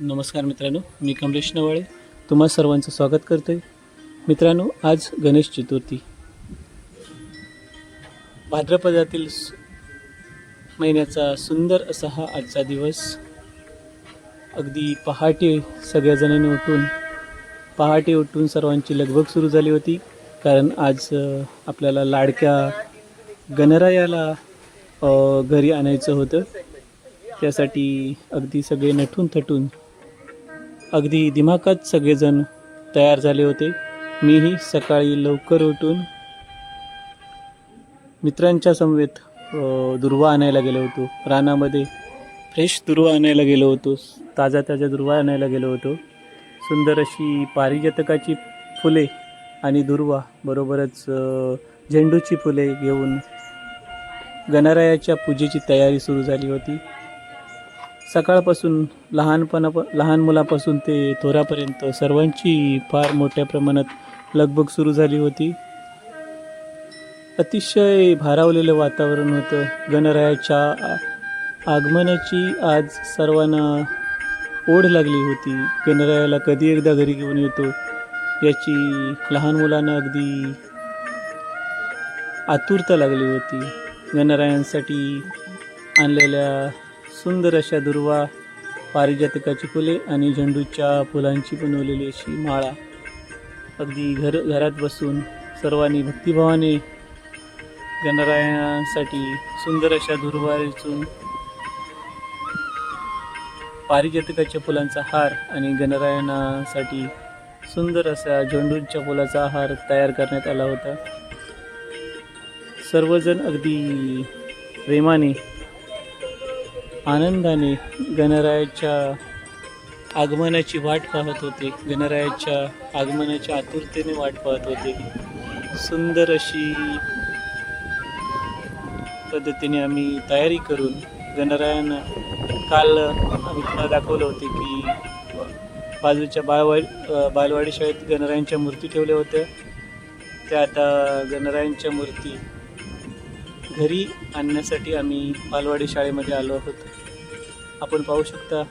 नमस्कार मित्रांनो मी कमलेश नवाळे तुम्हा सर्वांचं स्वागत करतो आहे मित्रांनो आज गणेश चतुर्थी. भाद्रपदातील महिन्याचा सुंदर असा हा आजचा दिवस. अगदी पहाटे सगळ्याजणांनी उठून पहाटे उठून सर्वांची लगबग सुरू झाली होती. कारण आज आपल्याला लाडक्या गणरायाला घरी आणायचं होतं. त्यासाठी अगदी सगळे नटून थटून अगदी दिमाकात सगळेजण तयार झाले होते. मीही सकाळी लवकर उठून मित्रांच्या समवेत दुर्वा आणायला गेलो होतो. रानामध्ये फ्रेश दुर्वा आणायला गेलो होतो. ताजा ताजा दुर्वा आणायला गेलो होतो. सुंदर अशी पारिजातकाची फुले आणि दुर्वा बरोबरच झेंडूची फुले घेऊन गणरायाच्या पूजेची तयारी सुरू झाली होती. सकाळपासून लहानपणा लहान मुलापासून ते थोरापर्यंत सर्वांची फार मोठ्या प्रमाणात लगबग सुरू झाली होती. अतिशय भारावलेलं वातावरण होतं. गणरायाच्या आगमनाची आज सर्वांना ओढ लागली होती. गणरायाला कधी एकदा घरी घेऊन येतो याची लहान मुलांना अगदी आतुरता लागली होती. गणरायांसाठी आणलेल्या सुंदर अशा दुर्वा पारिजातकाची फुले आणि झेंडूच्या फुलांची बनवलेली अशी माळा. अगदी घर घरात बसून सर्वांनी भक्तिभावाने गणरायासाठी सुंदर अशा दुर्वा पारिजातकाच्या फुलांचा हार आणि गणरायनासाठी सुंदर असा झेंडूच्या फुलाचा हार तयार करण्यात आला होता. सर्वजण अगदी प्रेमाने आनंदाने गणरायाच्या आगमनाची वाट पाहत होते. गणरायाच्या आगमनाच्या आतुरतेने वाट पाहत होते. सुंदर अशी पद्धतीने आम्ही तयारी करून गणरायानं काल आम्ही तुम्हाला दाखवलं होते की बाजूच्या बालवाडी बालवाडी शाळेत गणरायांच्या मूर्ती ठेवल्या होत्या. त्या आता गणरायांच्या मूर्ती घरी आणण्यासाठी आम्ही बालवाडी शाळेमध्ये आलो आहोत. आपण पाहू शकता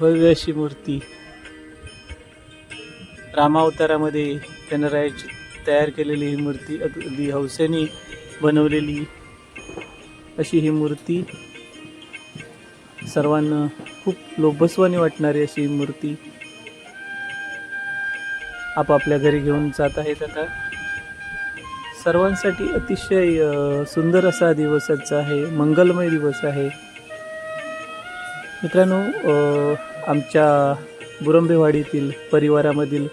भव्य अशी मूर्ती. रामावतारामध्ये गणरायाची तयार केलेली ही मूर्ती अगदी हौसेने बनवलेली अशी ही मूर्ती सर्वांना खूप लोभस्वानी वाटणारी अशी ही मूर्ती आपापल्या घरी घेऊन जात आहेत आता. सर्वांसाठी अतिशय सुंदर असा दिवस आजचा आहे मंगलमय दिवस आहे. मित्रांनो आमच्या बुरंबेवाडीतील परिवारामधील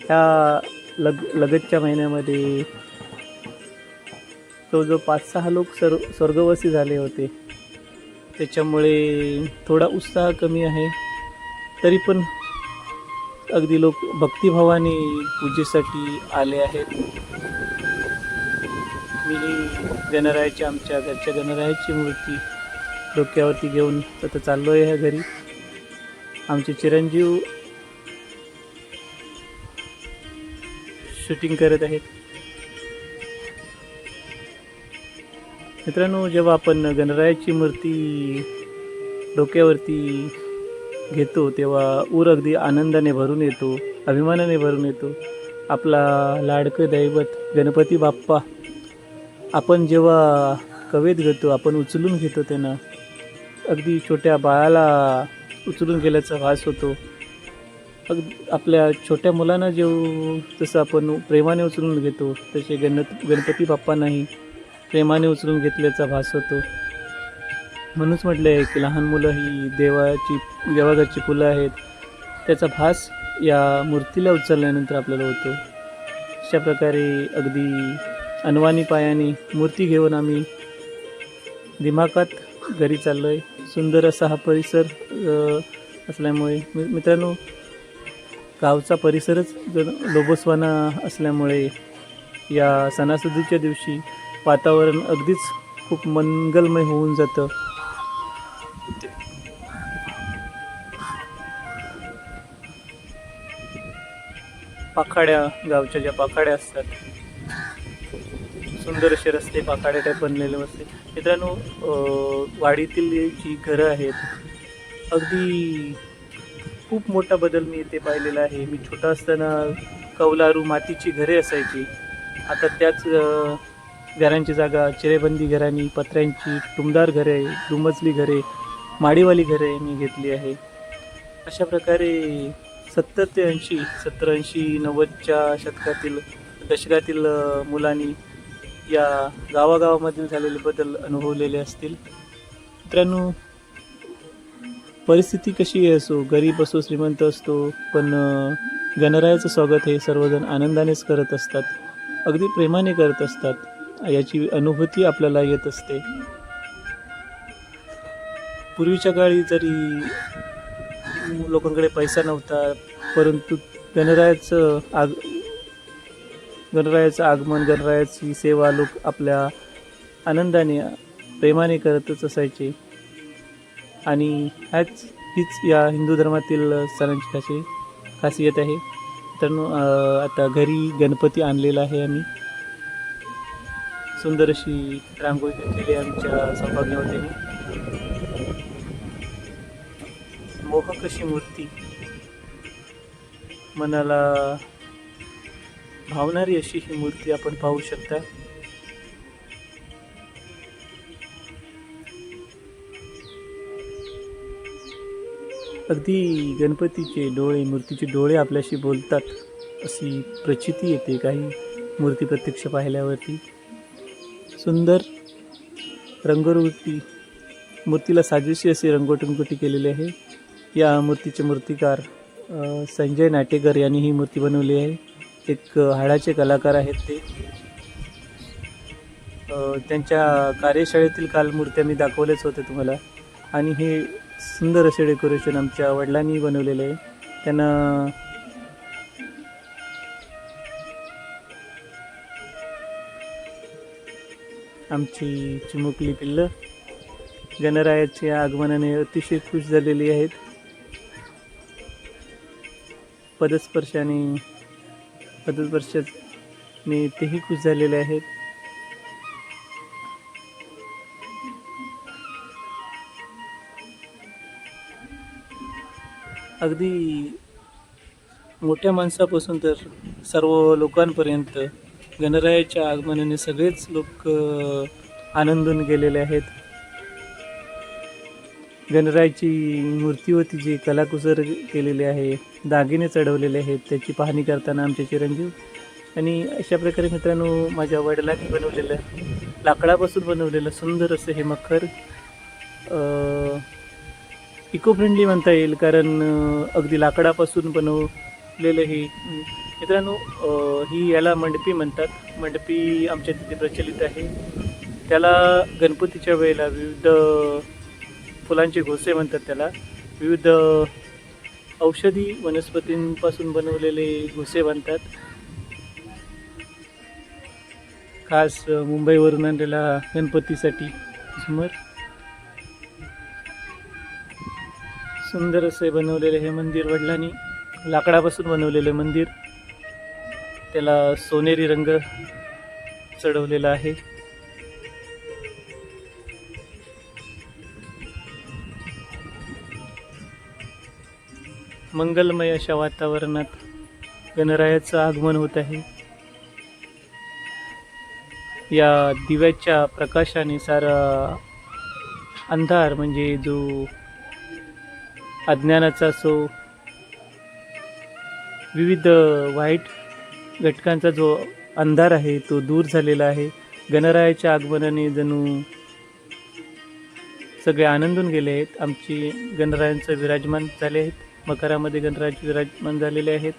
ह्या लग लगतच्या महिन्यामध्ये जवळजवळ पाच सहा लोक सर स्वर्गवासी झाले होते त्याच्यामुळे थोडा उत्साह कमी आहे. तरी पण अगदी लोक भक्तिभावाने पूजेसाठी आले आहेत. मी गणरायाची आमच्या घरच्या गणरायाची मूर्ती डोक्यावरती घेऊन तर चाललो आहे ह्या घरी. आमचे चिरंजीव शूटिंग करत आहेत. मित्रांनो जेव्हा आपण गणरायाची मूर्ती डोक्यावरती घेतो तेव्हा ऊर अगदी आनंदाने भरून येतो अभिमानाने भरून येतो. आपला लाडकं दैवत गणपती बाप्पा आपण जेव्हा कवेत घेतो आपण उचलून घेतो त्यांना अगदी छोट्या बाळाला उचलून गेल्याचा भास होतो. अगदी आपल्या छोट्या मुलांना जेव जसं आपण प्रेमाने उचलून घेतो तसे गण गणपती बाप्पांनाही प्रेमाने उचलून घेतल्याचा भास होतो. म्हणूनच म्हटलं आहे की लहान मुलं ही देवाची देवाघरची फुलं आहेत. त्याचा भास या मूर्तीला उचलल्यानंतर आपल्याला होतो. अशा प्रकारे अगदी अनवानी पायाने मूर्ती घेऊन आम्ही दिमाखात घरी चाललो आहे सुंदर असा हा परिसर असल्यामुळे मित्रांनो गावचा परिसरच जर लोबोस्वाना असल्यामुळे या सणासुदीच्या दिवशी वातावरण अगदीच खूप मंगलमय होऊन जातं. पाखाड्या गावच्या ज्या पाखाड्या असतात सुंदर असे रस्ते पाखाड्या टाईप बनलेले असते मित्रांनो वाडीतील जी घरं आहेत अगदी खूप मोठा बदल मी इथे पाहिलेला आहे. मी छोटा असताना कौलारू मातीची घरे असायची. आता त्याच घरांची जागा चिरेबंदी घरांनी पत्र्यांची टुमदार घरे डुमजली घरे माडीवाली घरे मी घेतली आहे. अशा प्रकारे सत्तर ते ऐंशी सत्तर ऐंशी नव्वदच्या शतकातील दशकातील मुलांनी या गावागावामधील झालेले बदल अनुभवलेले असतील. मित्रांनो परिस्थिती कशी असो गरीब असो श्रीमंत असतो पण गणरायाचं स्वागत हे सर्वजण आनंदानेच करत असतात. अगदी प्रेमाने करत असतात. याची अनुभूती आपल्याला येत असते. पूर्वीच्या काळी जरी लोकांकडे पैसा नव्हता परंतु गणरायाचं आग गणरायाचं आगमन गणरायाची सेवा लोक आपल्या आनंदाने प्रेमाने करतच असायचे. आणि ह्याच हीच या हिंदू धर्मातील सणांची खासी खासियत आहे. तर आता घरी गणपती आणलेला आहे आम्ही. सुंदर अशी रांगोळी घातलेली आमच्या सौभाग्यवतीने मोहक अशी मूर्ती. मनाला भावणारी अशी ही मूर्ती आपण पाहू शकता. अगदी गणपतीचे डोळे मूर्तीचे डोळे आपल्याशी बोलतात अशी प्रचिती येते काही मूर्ती प्रत्यक्ष पाहिल्यावरती. सुंदर रंगरुटी मूर्तीला साजेशी अशी रंगोटंगोटी केलेली आहे. या मूर्तीचे मूर्तिकार संजय नाटेकर यांनी ही मूर्ती बनवली आहे. एक हाडाचे कलाकार आहेत ते. त्यांच्या कार्यशाळेतील काल मूर्त्या मी दाखवल्याच होत्या तुम्हाला. आणि हे सुंदर असे डेकोरेशन आमच्या वडिलांनी बनवलेलं आहे. त्यांना आमची चिमुकली पिल्लं गणरायाच्या आगमनाने अतिशय खुश झालेली आहेत. पदस्पर्शाने मी तेही खुश झालेले आहेत. अगदी मोठ्या माणसापासून तर सर्व लोकांपर्यंत गणरायाच्या आगमनाने सगळेच लोक आनंदून गेलेले आहेत. गणरायाची मूर्तीवरती जी कलाकुसर केलेली आहे दागिने चढवलेले आहेत त्याची पाहणी करताना आमचे चिरंजीव आणि अशा प्रकारे मित्रांनो माझ्या वडिलांनी बनवलेलं लाकडापासून बनवलेलं सुंदर असं हे मखर इको फ्रेंडली म्हणता येईल कारण अगदी लाकडापासून बनवलेलं हे मित्रांनो ही याला मंडपी म्हणतात. मंडपी आमच्या तिथे प्रचलित आहे. त्याला गणपतीच्या वेळेला विविध फुलांचे घोसे म्हणतात त्याला. विविध औषधी वनस्पतींपासून बनवलेले घोसे बनतात. खास मुंबईवरून आणलेला गणपतीसाठी झुमर सुंदर असे बनवलेले हे मंदिर वडिलांनी लाकडापासून बनवलेले मंदिर. त्याला सोनेरी रंग चढवलेला आहे. मंगलमय अशा वातावरणात गणरायाचं आगमन होत आहे. या दिव्याच्या प्रकाशाने सारा अंधार म्हणजे जो अज्ञानाचा असो विविध वाईट घटकांचा जो अंधार आहे तो दूर झालेला आहे. गणरायाच्या आगमनाने जणू सगळे आनंदून गेले आहेत. आमची गणरायांचं विराजमान झाले आहेत. मकरामध्ये गणराज विराजमान झालेले आहेत.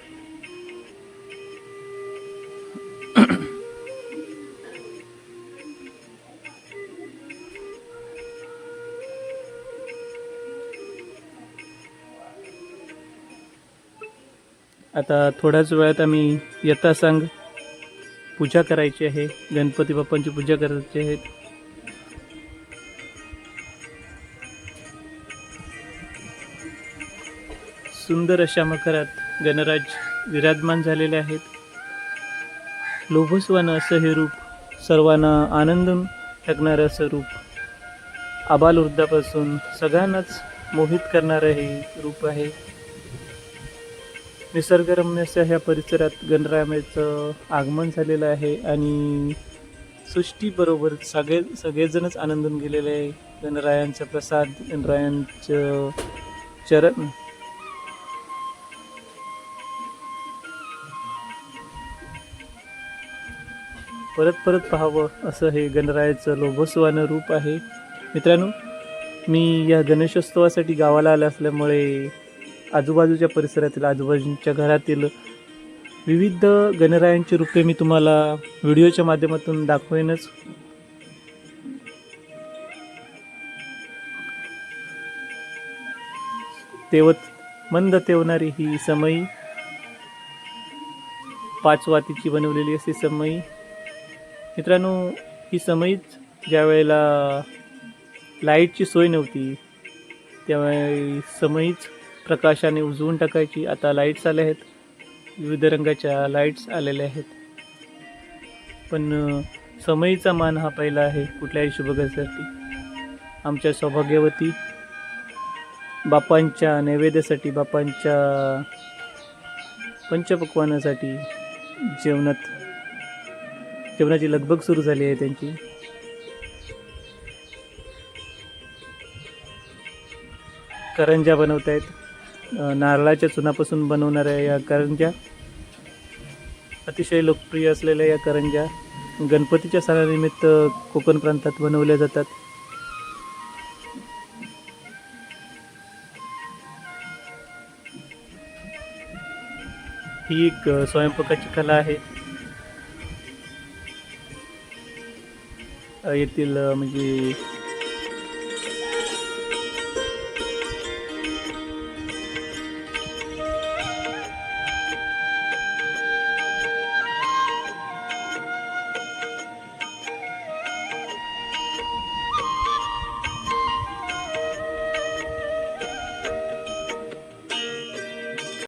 आता थोड्याच वेळात आम्ही यथासांग पूजा करायची आहे. गणपती बाप्पांची पूजा करायची आहेत सुंदर अशा मकरात गणराज विराजमान झालेले आहेत. लोभसवानं असं हे रूप सर्वांना आनंदून टाकणारं असं रूप. आबालवृद्धापासून सगळ्यांनाच मोहित करणारं हे रूप आहे. निसर्गरम्य अशा ह्या परिसरात गणरायाचं आगमन झालेलं आहे आणि सृष्टीबरोबर सगळे सगळेजणच आनंदून गेलेले आहे. गणरायांचा प्रसाद गणरायांचं चरण परत परत पाहावं असं हे गणरायाचं लोभस्वानं रूप आहे. मित्रांनो मी या गणेशोत्सवासाठी गावाला आले असल्यामुळे आजूबाजूच्या परिसरातील आजूबाजूच्या घरातील विविध गणरायांची रूपे मी तुम्हाला व्हिडिओच्या माध्यमातून दाखवेनच. तेवत मंद तेवणारी ही समयी पाच वातीची बनवलेली असे समयी मित्रांनो ही समयीच ज्या वेळेला लाईटची सोय नव्हती त्यावेळी समयीच प्रकाशाने उजवून टाकायची. आता लाईट्स आल्या आहेत विविध रंगाच्या लाईट्स आलेल्या आहेत. पण समयीचा मान हा पहिला आहे कुठल्याही शुभकार्यासाठी आमच्या सौभाग्यवती बापांच्या नैवेद्यासाठी बापांच्या पंचपक्वानासाठी जेवणात जेवणाची लगबग सुरू झाली आहे त्यांची. करंजा बनवत आहेत. नारळाच्या चुनापासून बनवणाऱ्या या करंजा. अतिशय लोकप्रिय असलेल्या या करंजा गणपतीच्या सणानिमित्त कोकण प्रांतात बनवल्या जातात. ही एक स्वयंपाकाची कला आहे. येथील म्हणजे